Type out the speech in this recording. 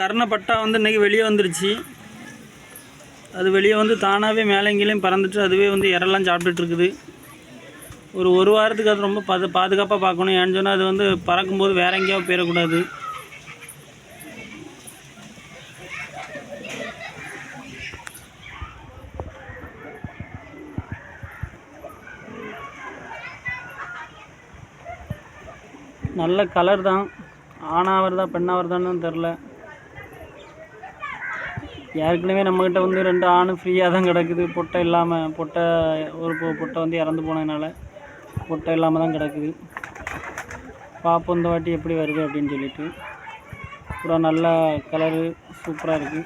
கர்ணப்பட்டா வந்து இன்றைக்கி வெளியே வந்துருச்சு. அது வெளியே வந்து தானாகவே மேலே பறந்துட்டு அதுவே வந்து இறெல்லாம் சாப்பிட்டுட்ருக்குது ஒரு ஒரு வாரத்துக்கு அது ரொம்ப பாது பாதுகாப்பாக பார்க்கணும். ஏன்னு சொன்னால் அது வந்து பறக்கும்போது வேற எங்கேயாவது போயிடக்கூடாது. நல்ல கலர் தான். ஆணாக வருதா பெண்ணாக வருதான்னு தெரில ஏற்கனவே நம்மக்கிட்ட வந்து ரெண்டு ஆணு ஃப்ரீயாக தான் கிடக்குது. பொட்டை இல்லாமல் பொட்டை ஒரு பொட்டை வந்து இறந்து போனதுனால பொட்டை இல்லாமல் தான் கிடக்குது. பார்ப்போம் இந்த வாட்டி எப்படி வருது அப்படின்னு சொல்லிட்டு. பூரா நல்ல கலரு சூப்பராக இருக்குது